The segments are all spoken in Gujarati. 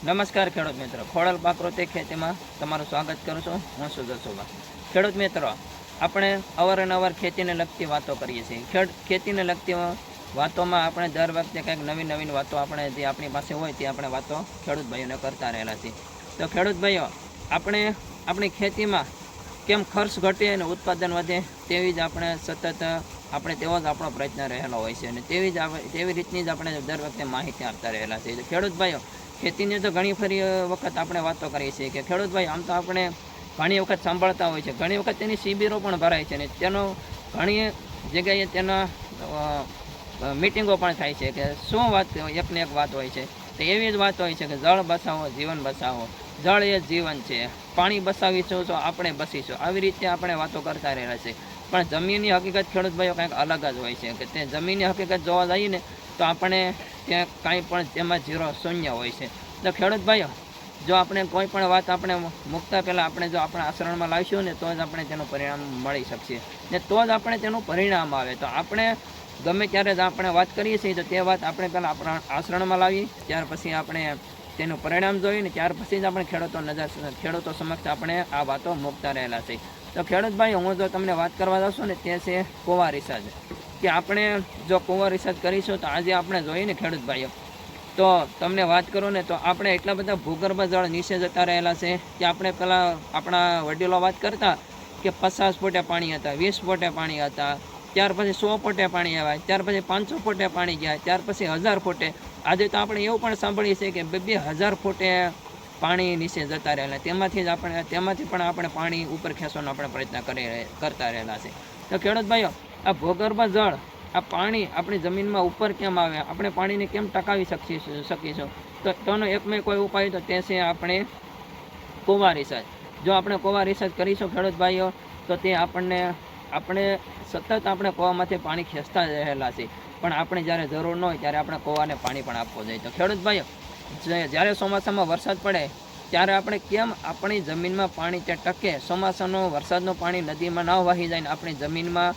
નમસ્કાર ખેડૂત મિત્રો. ખોડલ પાકૃતિક ખેતીમાં તમારું સ્વાગત કરું છું. હું સુદર્શોબા ખેડૂત મિત્રો, આપણે અવારનવાર ખેતીને લગતી વાતો કરીએ છીએ. ખેતીને લગતી વાતોમાં આપણે દર વખતે કંઈક નવી નવીન વાતો આપણે જે આપણી પાસે હોય તે આપણે વાતો ખેડૂત ભાઈઓને કરતા રહેલા છીએ. તો ખેડૂત ભાઈઓ, આપણે આપણી ખેતીમાં કેમ ખર્ચ ઘટે અને ઉત્પાદન વધે તેવી જ આપણે સતત, આપણે તેવો જ આપણો પ્રયત્ન રહેલો હોય છે. અને તેવી જ તેવી રીતની જ આપણે દર વખતે માહિતી આપતા રહેલા છીએ. ખેડૂત ભાઈઓ ખેતીની તો ઘણી ફરી વખત આપણે વાતો કરીએ છીએ કે ખેડૂત ભાઈ આમ તો આપણે ઘણી વખત સાંભળતા હોય છે. ઘણી વખત તેની શિબિરો પણ ભરાય છે અને તેનો ઘણી જગ્યાએ તેના મિટિંગો પણ થાય છે કે શું વાત, એકને એક વાત હોય છે. તો એવી જ વાત હોય છે કે જળ બસાવો, જીવન બસાવો. જળ એ જીવન છે. પાણી બસાવીશું તો આપણે બસીશું. આવી રીતે આપણે વાતો કરતા રહેલા છે. પણ જમીનની હકીકત ખેડૂત ભાઈઓ કંઈક અલગ જ હોય છે કે તે જમીનની હકીકત જોવા જઈએ ને તો આપણે ત્યાં કાંઈ પણ તેમાં જીરો શૂન્ય હોય છે. તો ખેડૂત ભાઈઓ જો આપણે કોઈ પણ વાત આપણે મૂકતા પહેલાં આપણે જો આપણા આચરણમાં લાવીશું ને તો જ આપણે તેનું પરિણામ મળી શકશે. ને તો જ આપણે તેનું પરિણામ આવે. તો આપણે ગમે ત્યારે જ આપણે વાત કરીએ છીએ તો તે વાત આપણે પહેલાં આપણા આચરણમાં લાવી ત્યાર પછી આપણે તેનું પરિણામ જોઈને ત્યાર પછી જ આપણે ખેડૂતો નજર ખેડૂતો સમક્ષ આપણે આ વાતો મૂકતા રહેલા છે તો ખેડૂતભાઈ, હું જો તમને વાત કરવા જશું ને, તે છે કોવા રિસર્ચ. કે આપણે જો કોવા રિસર્ચ કરીશું તો આજે આપણે જોઈએ ને ખેડૂતભાઈઓ. તો તમને વાત કરું ને, તો આપણે એટલા બધા ભૂગર્ભ જળ નીચે જતા રહેલા છે કે આપણે પહેલાં આપણા વડીલો વાત કરતા કે પચાસ ફૂટે પાણી હતા, વીસ ફૂટે પાણી હતા, ત્યાર પછી સો ફૂટે પાણી આવ્યા, ત્યાર પછી પાંચસો ફૂટે પાણી ગયા, ત્યાર પછી હજાર ફૂટે આજે તો આપણે એવું પણ સાંભળીએ છીએ કે બે બે હજાર ફૂટે પાણી નીચે જતા રહેલા તેમાંથી જ આપણે તેમાંથી પણ આપણે પાણી ઉપર ખેંચવાનો આપણે પ્રયત્ન કરી કરતા રહેલા છે. તો ખેડૂત ભાઈઓ આ ભૂગર્ભ જળ, આ પાણી આપણી જમીનમાં ઉપર કેમ આવે? આપણે પાણીને કેમ ટકાવી શકીશું શકીશું તો તેનો એકમે કોઈ ઉપાય તો તે છે આપણે કોવા રિસર્ચ જો આપણે કોવા રિસર્ચ કરીશું ખેડૂત ભાઈઓ તો તે આપણને આપણે સતત આપણે કૂવામાંથી પાણી ખેંચતા રહેલા છે પણ આપણે જ્યારે જરૂર ન હોય ત્યારે આપણે કૂવાને પાણી પણ આપવું જોઈએ. તો ખેડૂત ભાઈઓ જ્યારે ચોમાસામાં વરસાદ પડે, ત્યારે આપણે કેમ આપણી જમીનમાં પાણી ત્યાં ટકે? ચોમાસાનું વરસાદનું પાણી નદીમાં ન વહી જાય ને આપણી જમીનમાં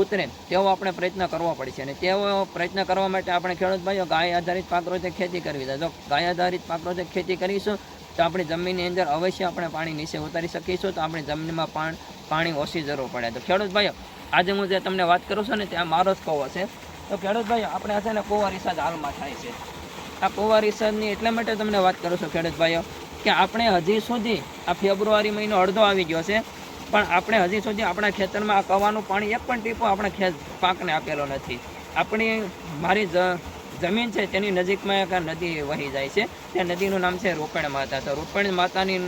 ઉતરે? તેવો આપણે પ્રયત્ન કરવો પડશે અને તેવો પ્રયત્ન કરવા માટે આપણે ખેડૂત ભાઈઓ ગાય આધારિત પાકરોતે ખેતી કરવી છે. જો ગાય આધારિત પાકરોતે ખેતી કરીશું તો આપણી જમીનની અંદર અવશ્ય આપણે પાણી નીચે ઉતારી શકીશું. તો આપણી જમીનમાં પાણ, પાણી ઓછી જરૂર પડે. તો ખેડૂત ભાઈઓ આજે હું જે તમને વાત કરું છું ને, ત્યાં મારો જ કવો છે. તો ખેડૂત ભાઈઓ આપણે છે ને કોવા રિસાર્જ હાલમાં થાય છે. આ કોવા રિસર્ચની એટલા માટે તમને વાત કરું છું ખેડૂત ભાઈઓ કે આપણે હજી સુધી આ ફેબ્રુઆરી મહિનો અડધો આવી ગયો છે. પણ આપણે હજી સુધી આપણા ખેતરમાં આ કવાનું પાણી એક પણ ટીપો આપણા ખેત પાકને આપેલો નથી. આપણી મારી જમીન છે, તેની નજીકમાં એક નદી વહી જાય છે. તે નદીનું નામ છે રોપણ માતા. તો રોપણ માતાની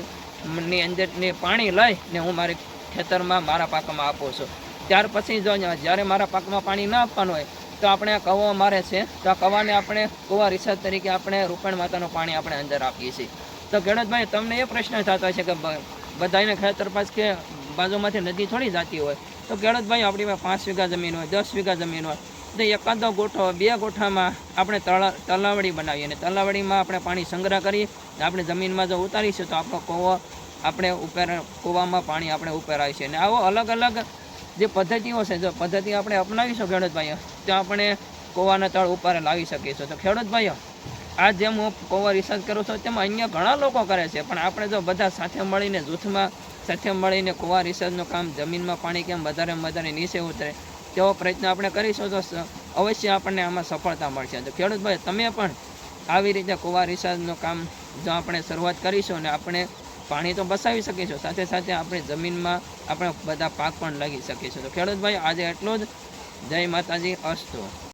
ની અંદરની પાણી લઈ ને હું મારી ખેતરમાં મારા પાકમાં આપું છું. ત્યાર પછી જો જ્યારે મારા પાકમાં પાણી ના આપવાનું હોય, તો આપણે આ કવો મારે છે. તો આ કવાને આપણે કુવા રિસર્ચ તરીકે આપણે રોપણ માતાનું પાણી આપણે અંદર આપીએ છીએ. તો ગણેશભાઈ, તમને એ પ્રશ્ન થતો છે કે બધાને ખેતર પાસ કે બાજુમાંથી નદી થોડી જતી હોય? તો ગણેશભાઈ આપણી પાસે પાંચ વીઘા જમીન હોય, દસ વીઘા જમીન હોય, તો એકાદો ગોઠો બે ગોઠામાં આપણે તળા, તલાવડી બનાવીએ અને તલાવડીમાં આપણે પાણી સંગ્રહ કરી આપણે જમીનમાં જો ઉતારીશું તો આપણો કૂવો આપણે ઉપર, કૂવામાં પાણી આપણે ઉપેરાય છે. અને આવો અલગ અલગ જે પદ્ધતિઓ છે, જો પદ્ધતિ આપણે અપનાવીશું ખેડૂત ભાઈઓ તો આપણે કૂવાના તળ ઉપર લાવી શકીશું. તો ખેડૂત ભાઈઓ આ જેમ હું કૂવા રિસર્ચ કરું છું, તેમાં અહીંયા ઘણા લોકો કરે છે, પણ આપણે જો બધા સાથે મળીને જૂથમાં સાથે મળીને કૂવા રિસર્ચનું કામ જમીનમાં પાણી કેમ વધારે વધારે નીચે ઉતરે, તેવો પ્રયત્ન આપણે કરીશું તો અવશ્ય આપણને આમાં સફળતા મળશે. તો ખેડૂત ભાઈ તમે પણ આવી રીતે કુવા રિસર્ચનું કામ જો આપણે શરૂઆત કરીશું અને આપણે પાણી તો બસાવી શકીશું, સાથે સાથે આપણે જમીનમાં આપણે બધા પાક પણ લાગી શકીશું. તો ખેડૂત ભાઈ આજે એટલું જ. જય માતાજી, અસ્તુ.